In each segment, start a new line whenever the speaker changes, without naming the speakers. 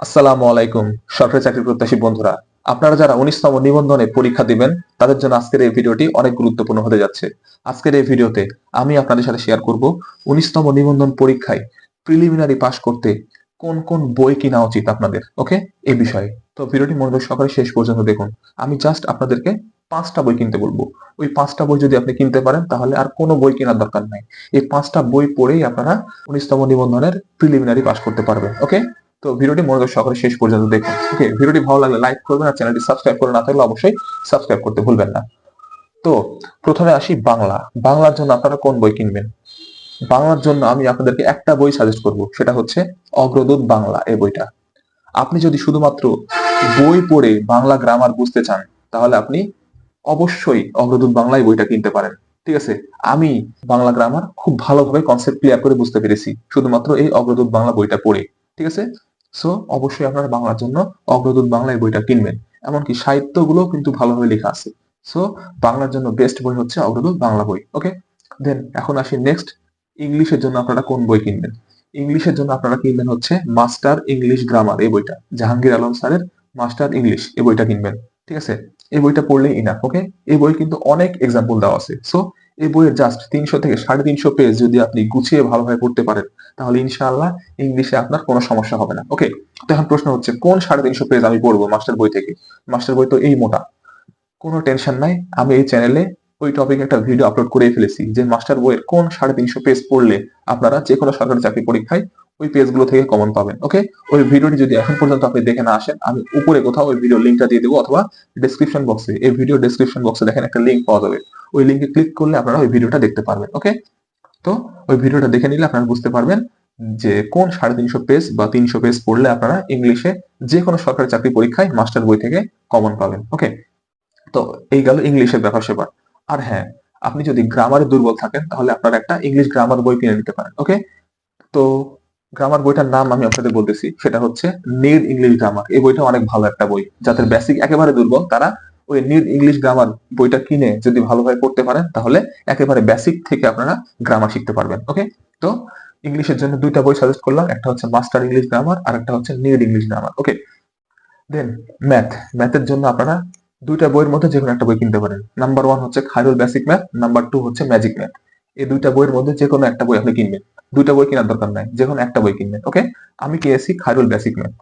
আসসালামু আলাইকুম, সরকারি চাকরি প্রত্যাশী বন্ধুরা। আপনারা যারা উনিশতম নিবন্ধনে পরীক্ষা দিবেন, তাদের জন্য আজকের এই ভিডিওটি অনেক গুরুত্বপূর্ণ হতে যাচ্ছে। আজকের এই ভিডিওতে আমি আপনাদের সাথে শেয়ার করব উনিশতম নিবন্ধন পরীক্ষায় প্রিলিমিনারি পাস করতে কোন কোন বই কিনা উচিত আপনাদের ওকে এই বিষয়ে। তো ভিডিওটি মনোযোগ সহকারে শেষ পর্যন্ত দেখুন। আমি জাস্ট আপনাদেরকে পাঁচটা বই কিনতে বলব। ওই পাঁচটা বই যদি আপনি কিনতে পারেন, তাহলে আর কোনো বই কেনার দরকার নাই। এই পাঁচটা বই পড়েই আপনারা উনিশতম নিবন্ধনের প্রিলিমিনারি পাস করতে পারবেন ওকে তো ভিডিওটি মনোযোগ সহকারে শেষ পর্যন্ত দেখুন। ওকে ভিডিওটি ভালো লাগলে লাইক করবেন আর চ্যানেলটি সাবস্ক্রাইব করে না থাকলে অবশ্যই সাবস্ক্রাইব করতে ভুলবেন না। তো প্রথমে আসি বাংলা। বাংলার জন্য আপনারা কোন বই কিনবেন? বাংলার জন্য আমি আপনাদেরকে একটা বই সাজেস্ট করব, সেটা হচ্ছে অগ্রদূত বাংলা এই বইটা। আপনি যদি শুধুমাত্র বই পড়ে বাংলা গ্রামার বুঝতে চান, তাহলে আপনি অবশ্যই অগ্রদূত বাংলা এই বইটা কিনতে পারেন। ঠিক আছে? আমি বাংলা গ্রামার খুব ভালোভাবে কনসেপ্ট ক্লিয়ার করে বুঝতে পেরেছি, শুধুমাত্র এই অগ্রদূত বাংলা বইটা পড়ে। ঠিক আছে? সো অবশ্যই আপনারা বাংলার জন্য অগ্রদূত বাংলা এই বইটা কিনবেন। এমনকি সাহিত্যগুলো কিন্তু ভালোভাবে লেখা আছে। সো বাংলার জন্য বেস্ট বই হচ্ছে অগ্রদূত বাংলা বই ওকে দেন এখন আসি নেক্সট ইংলিশের জন্য আপনারা কোন বই কিনবেন? ইংলিশের জন্য আপনারা কিনবেন হচ্ছে মাস্টার ইংলিশ গ্রামার, এই বইটা। জাহাঙ্গীর আলম স্যারের মাস্টার ইংলিশ, এই বইটা কিনবেন, ঠিক আছে? এই বইটা পড়লে ইনাফ ওকে এই বই কিন্তু অনেক এক্সাম্পল দেওয়া আছে। সো এই বইয়ের জাস্ট তিনশো থেকে সাড়ে তিনশো পেজ যদি আপনি গুছিয়ে ভালোভাবে পড়তে পারেন, তাহলে ইনশাআল্লাহ ইংলিশে আপনার কোনো সমস্যা হবে না। ওকে তো এখন প্রশ্ন হচ্ছে, কোন সাড়ে তিনশো পেজ আমি পড়ব মাস্টার বই থেকে? মাস্টার বই তো এই মোটা। কোনো টেনশন নাই, আমি এই চ্যানেলে ওই টপিক একটা ভিডিও আপলোড করে ফেলেছি যে মাস্টার বইয়ের কোন সাড়ে তিনশো পেজ পড়লে আপনারা যে কোনো সরকারি চাকরি পরীক্ষায় ওই পেজগুলো থেকে কমন পাবেন ওকে ওই ভিডিওটি যদি এখন পর্যন্ত আপনি দেখে না আসেন, আমি উপরে কোথাও ওই ভিডিও লিঙ্কটা দিয়ে দেবো অথবা ডিসক্রিপশন বক্সে এই ভিডিও ডিসক্রিপশন বক্সে দেখেন একটা লিঙ্ক পাওয়া যাবে। ওই লিঙ্কে ক্লিক করলে আপনারা ওই ভিডিওটা দেখতে পারবেন ওকে তো ওই ভিডিওটা দেখে নিলে আপনারা বুঝতে পারবেন যে কোন সাড়ে তিনশো পেজ বা তিনশো পেজ পড়লে আপনারা ইংলিশে যে কোনো সরকারি চাকরি পরীক্ষায় মাস্টার বই থেকে কমন পাবেন ওকে তো এই গেল ইংলিশের ব্যাপার সেবার। আর হ্যাঁ আপনি যদি গ্রামারে দুর্বল থাকেন, তাহলে আপনারা একটা ইংলিশ গ্রামার বই কিনে নিতে পারেন ওকে তো গ্রামার বইটার নাম আমি আপনাদের বলতেছি, সেটা হচ্ছে নিড ইংলিশ গ্রামার এই বইটা অনেক ভালো একটা বই। যাদের বেসিক একেবারে দুর্বল, তারা ওই নিড ইংলিশ গ্রামার বইটা কিনে যদি ভালোভাবে পড়তে পারেন, তাহলে একেবারে বেসিক থেকে আপনারা গ্রামার শিখতে পারবেন ওকে তো ইংলিশের জন্য দুইটা বই সাজেস্ট করলাম, একটা হচ্ছে মাস্টার ইংলিশ গ্রামার আর একটা হচ্ছে need English grammar okay then math ম্যাথের জন্য আপনারা দুইটা বইয়ের মধ্যে যে কোনো একটা বই কিনতে পারেন। নাম্বার ওয়ান হচ্ছে Khairul basic math number two হচ্ছে ম্যাজিক ম্যাথ এই দুইটা বইয়ের মধ্যে যে কোনো একটা বই আপনি কিনবেন। দুইটা বই কেনার দরকার নাই যে কোনো একটা বই কিনবেন, ওকে? আমি কিনেছি খায়রুল বেসিক ম্যাথ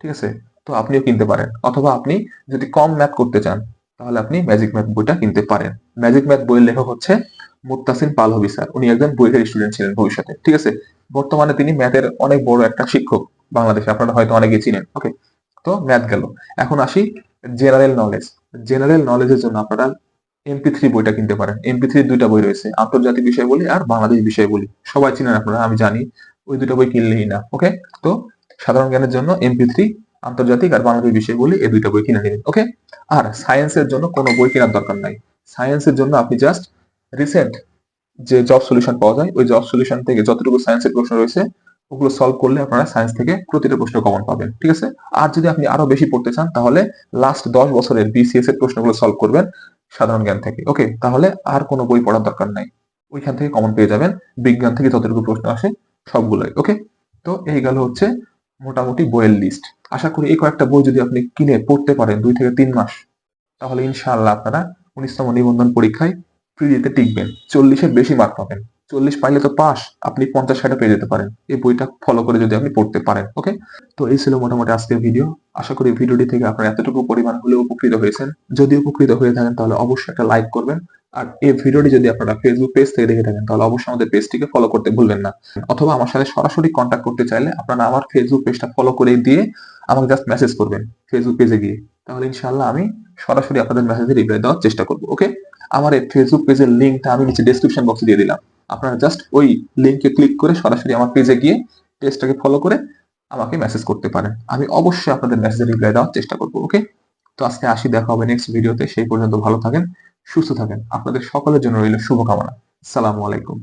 ঠিক আছে? তো আপনিও কিনতে পারেন। অথবা আপনি যদি কম ম্যাথ করতে চান, তাহলে আপনি ম্যাজিক ম্যাথ বইটা কিনতে পারেন। ম্যাজিক ম্যাথ বইয়ের লেখক হচ্ছে মুত্তাসিন পালহবি স্যার। উনি একজন বইয়ের স্টুডেন্ট ছিলেন ভবিষ্যতে, ঠিক আছে? বর্তমানে তিনি ম্যাথের অনেক বড় একটা শিক্ষক বাংলাদেশে, আপনারা হয়তো অনেকেই চিনেন, ওকে? তো ম্যাথ গেল। এখন আসি জেনারেল নলেজ জেনারেল নলেজের জন্য আপনারা এমপি থ্রি বইটা কিনতে পারেন। এমপি থ্রি দুইটা বই রয়েছে, আন্তর্জাতিক বিষয় বলি আর বাংলাদেশ বিষয় বলি। সবাই চিনেন আপনারা, আমি জানি, ওই দুটো বই কিনলেই না ওকে তো সাধারণ জ্ঞানের জন্য এমপি থ্রি আন্তর্জাতিক আর বাংলাদেশ বিষয় বলি, এই দুইটা বই কিনে নেবেন ওকে আর সায়েন্সের জন্য কোনো বই কেনার দরকার নাই। সায়েন্সের জন্য আপনি জাস্ট রিসেন্ট যে জব সলিউশন পাওয়া যায়, ওই জব সলিউশন থেকে যতটুকু সায়েন্সের প্রশ্ন রয়েছে ওগুলো সলভ করলে আপনারা সায়েন্স থেকে প্রতিটা প্রশ্ন কমন পাবেন, ঠিক আছে? আর যদি আপনি আরও বেশি পড়তে চান, তাহলে লাস্ট দশ বছরের বিসিএস এর প্রশ্নগুলো সলভ করবেন সাধারণ জ্ঞান থেকে ওকে তাহলে আর কোনো বই পড়ার দরকার নাই। ওইখান থেকে কমন পেয়ে যাবেন, বিজ্ঞান থেকে যতটুকু প্রশ্ন আসে সবগুলোই ওকে তো এই গেল হচ্ছে মোটামুটি বইয়ের লিস্ট আশা করি এই কয়েকটা বই যদি আপনি কিনে পড়তে পারেন দুই থেকে তিন মাস, তাহলে ইনশাআল্লাহ আপনারা উনিশতম নিবন্ধন পরীক্ষায় প্রিলিতে টিকবেন, চল্লিশের বেশি মার্ক পাবেন। চল্লিশ পাইলে তো পাস, আপনি পঞ্চাশ ষাটে পেয়ে যেতে পারেন। এই বইটা ফলো করে যদি আপনি পড়তে পারেন ওকে তো এই ছিল মোটামুটি আজকের ভিডিও আশা করি ভিডিওটি থেকে আপনারা এতটুকু পরিমাণ হলেও উপকৃত হয়েছেন। যদি উপকৃত হয়ে থাকেন, তাহলে অবশ্যই একটা লাইক করবেন। আর এই ভিডিওটি যদি আপনারা ফেসবুক পেজ থেকে দেখে থাকেন, তাহলে অবশ্যই আমাদের পেজটিকে ফলো করতে ভুলবেন না। অথবা আমার সাথে সরাসরি কন্ট্যাক্ট করতে চাইলে আপনারা আমার ফেসবুক পেজটা ফলো করে দিয়ে আমাকে জাস্ট মেসেজ করবেন ফেসবুক পেজে গিয়ে। তাহলে ইনশাল্লাহ আমি সরাসরি আপনাদের মেসেজে রিপ্লাই দেওয়ার চেষ্টা করব ওকে আমার এই ফেসবুক পেজের লিঙ্কটা আমি নিচে ডিসক্রিপশন বক্সে দিয়ে দিলাম। আপনারা জাস্ট ওই লিঙ্কে ক্লিক করে সরাসরি আমার পেজে গিয়ে পেজটাকে ফলো করে আমাকে মেসেজ করতে পারেন। আমি অবশ্যই আপনাদের মেসেজে রিপ্লাই দেওয়ার চেষ্টা করব ওকে তো আজকে আসি, দেখা হবে নেক্সট ভিডিওতে সেই পর্যন্ত ভালো থাকেন, সুস্থ থাকেন। আপনাদের সকলের জন্য রইল শুভকামনা। সালামু আলাইকুম।